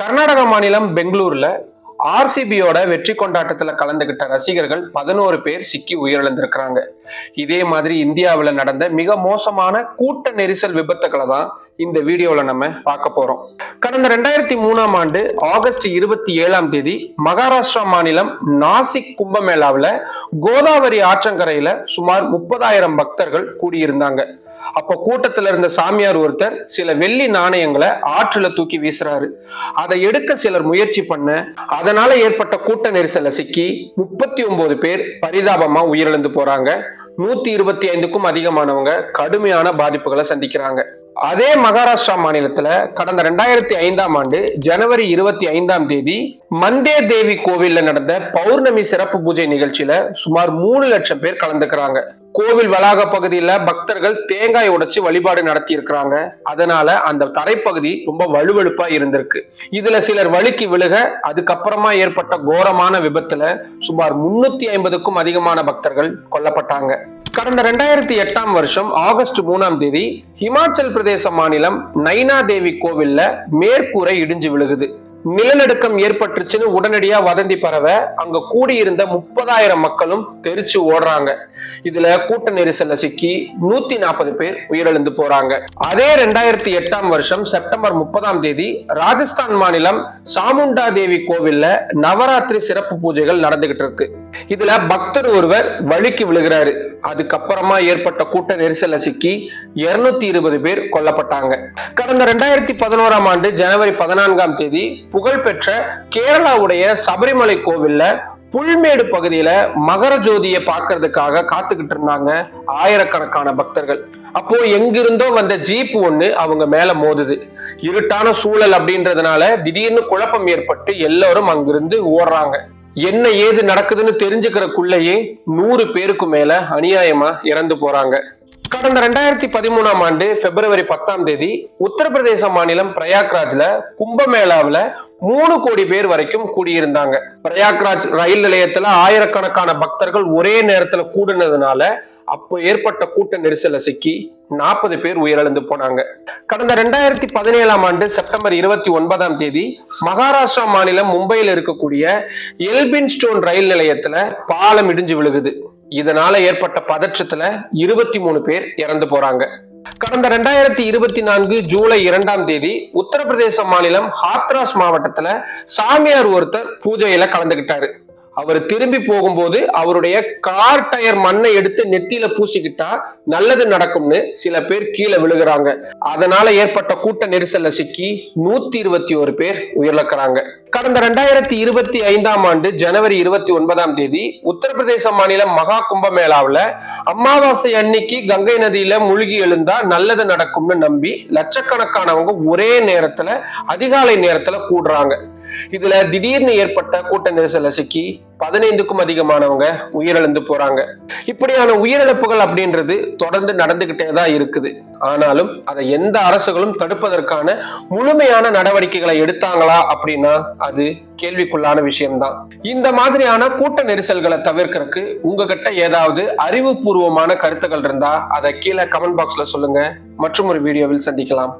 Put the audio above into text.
கர்நாடக மாநிலம் பெங்களூர்ல ஆர்சிபியோட வெற்றி கொண்டாட்டத்துல கலந்துகிட்ட ரசிகர்கள் பதினோரு பேர் சிக்கி உயிரிழந்திருக்கிறாங்க. இதே மாதிரி இந்தியாவில் நடந்த மிக மோசமான கூட்ட நெரிசல் விபத்துக்களை தான் இந்த வீடியோல நம்ம பார்க்க போறோம். கடந்த ரெண்டாயிரத்தி மூணாம் ஆண்டு ஆகஸ்ட் இருபத்தி ஏழாம் தேதி மகாராஷ்டிரா மாநிலம் நாசிக் கும்பமேளாவில் கோதாவரி ஆற்றங்கரையில சுமார் முப்பதாயிரம் பக்தர்கள் கூடியிருந்தாங்க. அப்போ கூட்டத்துல இருந்த சாமியார் ஒருத்தர் சில வெள்ளி நாணயங்களை ஆற்றுல தூக்கி வீசுறாரு. அதை எடுக்க சிலர் முயற்சி பண்ண அதனால ஏற்பட்ட கூட்ட நெரிசல்ல சிக்கி முப்பத்தி ஒன்பது பேர் பரிதாபமா உயிரிழந்து போறாங்க. நூத்தி இருபத்தி ஐந்துக்கும் அதிகமானவங்க கடுமையான பாதிப்புகளை சந்திக்கிறாங்க. அதே மகாராஷ்டிரா மாநிலத்துல கடந்த ரெண்டாயிரத்தி ஐந்தாம் ஆண்டு ஜனவரி இருபத்தி ஐந்தாம் தேதி மந்தே தேவி கோவில்ல நடந்த பௌர்ணமி சிறப்பு பூஜை நிகழ்ச்சியில சுமார் மூணு லட்சம் பேர் கலந்துக்கிறாங்க. கோவில் வளாக பகுதியில பக்தர்கள் தேங்காய் உடைச்சு வழிபாடு நடத்தி இருக்கிறாங்க அதனால அந்த தரைப்பகுதி ரொம்ப வலுவழுப்பா இருந்திருக்கு. இதுல சிலர் வழுக்கி விழுக அதுக்கப்புறமா ஏற்பட்ட கோரமான விபத்துல சுமார் முன்னூத்தி ஐம்பதுக்கும் அதிகமான பக்தர்கள் கொல்லப்பட்டாங்க. கடந்த ரெண்டாயிரத்தி எட்டாம் வருஷம் ஆகஸ்ட் மூணாம் தேதி ஹிமாச்சல் பிரதேச மாநிலம் நைனா தேவி கோவில்ல மேற்கூரை இடிஞ்சு விழுகுது. நிலநடுக்கம் ஏற்பட்டுருச்சுன்னு உடனடியா வதந்தி பரவ அங்க கூடியிருந்த முப்பதாயிரம் மக்களும் தெரிச்சு ஓடுறாங்க. இதுல கூட்ட நெரிசல்ல சிக்கி நூத்தி நாற்பது பேர் உயிரிழந்து போறாங்க. அதே ரெண்டாயிரத்தி எட்டாம் வருஷம் செப்டம்பர் முப்பதாம் தேதி ராஜஸ்தான் மாநிலம் சாமுண்டா தேவி கோவில்ல நவராத்திரி சிறப்பு பூஜைகள் நடந்துகிட்டு இருக்கு. இதுல பக்தர் ஒருவர் வழிக்கு விழுகிறாரு. அதுக்கப்புறமா ஏற்பட்ட கூட்ட நெரிசல்ல சிக்கி இருநூத்தி இருபது பேர் கொல்லப்பட்டாங்க. கடந்த ரெண்டாயிரத்தி பதினோராம் ஆண்டு ஜனவரி பதினான்காம் தேதி புகழ்பெற்ற கேரளாவுடைய சபரிமலை கோவில்ல புல்மேடு பகுதியில மகர ஜோதியை பார்க்கறதுக்காக காத்துக்கிட்டு இருந்தாங்க ஆயிரக்கணக்கான பக்தர்கள். அப்போ எங்கிருந்தோ வந்த ஜீப் ஒண்ணு அவங்க மேல மோதுது. இருட்டான சூழல் அப்படின்றதுனால திடீர்னு குழப்பம் ஏற்பட்டு எல்லாரும் அங்கிருந்து ஓடுறாங்க. என்ன ஏது நடக்குதுன்னு தெரிஞ்சுக்கிறக்குள்ளேயே நூறு பேருக்கு மேல அநியாயமா இறந்து போறாங்க. கடந்த ரெண்டாயிரத்தி பதிமூணாம் ஆண்டு பிப்ரவரி பத்தாம் தேதி உத்தரப்பிரதேச மாநிலம் பிரயாக்ராஜ்ல கும்பமேளாவில் மூணு கோடி பேர் வரைக்கும் கூடியிருந்தாங்க. பிரயாக்ராஜ் ரயில் நிலையத்துல ஆயிரக்கணக்கான பக்தர்கள் ஒரே நேரத்துல கூடுனதுனால அப்போ ஏற்பட்ட கூட்ட நெரிசல்ல சிக்கி நாற்பது பேர் உயிரிழந்து போனாங்க. கடந்த ரெண்டாயிரத்தி பதினேழாம் ஆண்டு செப்டம்பர் இருபத்தி ஒன்பதாம் தேதி மகாராஷ்டிரா மாநிலம் மும்பையில் இருக்கக்கூடிய எல்பின் ஸ்டோன் ரயில் நிலையத்துல பாலம் இடிஞ்சு விழுகுது. இதனால ஏற்பட்ட பதற்றத்துல இருபத்தி மூணு பேர் இறந்து போறாங்க. கடந்த ரெண்டாயிரத்தி இருபத்தி நான்கு ஜூலை இரண்டாம் தேதி உத்தரப்பிரதேச மாநிலம் ஹாத்ராஸ் மாவட்டத்துல சாமியார் ஒருத்தர் பூஜையில கலந்துகிட்டாரு. அவர் திரும்பி போகும்போது அவருடைய கார் டயர் மண்ணை எடுத்து நெத்தியில பூசிக்கிட்டா நல்லது நடக்கும்னு சில பேர் கீழே விழுகிறாங்க. அதனால ஏற்பட்ட கூட்ட நெரிசல்ல சிக்கி நூத்தி இருபத்தி ஒரு பேர் உயிரிழக்கிறாங்க. கடந்த ரெண்டாயிரத்தி இருபத்தி ஐந்தாம் ஆண்டு ஜனவரி இருபத்தி ஒன்பதாம் தேதி உத்தரப்பிரதேச மாநிலம் மகா கும்பமேளாவில் அமாவாசை அன்னைக்கு கங்கை நதியில மூழ்கி எழுந்தா நல்லது நடக்கும்னு நம்பி லட்சக்கணக்கானவங்க ஒரே நேரத்துல அதிகாலை நேரத்துல கூடுறாங்க. இதுல திடீர்னு ஏற்பட்ட கூட்ட நெரிசல சிக்கி பதினைந்துக்கும் அதிகமானவங்க உயிரிழந்து போறாங்க. இப்படியான உயிரிழப்புகள் அப்படின்றது தொடர்ந்து நடந்துகிட்டே தான் இருக்குது. ஆனாலும் அதை எந்த அரசுகளும் தடுப்பதற்கான முழுமையான நடவடிக்கைகளை எடுத்தாங்களா அப்படின்னா அது கேள்விக்குள்ளான விஷயம்தான். இந்த மாதிரியான கூட்ட நெரிசல்களை தவிர்க்கறதுக்கு உங்ககிட்ட ஏதாவது அறிவுபூர்வமான கருத்துக்கள் இருந்தா அதை கீழே கமெண்ட் பாக்ஸ்ல சொல்லுங்க. மற்றும் ஒரு வீடியோவில் சந்திக்கலாம்.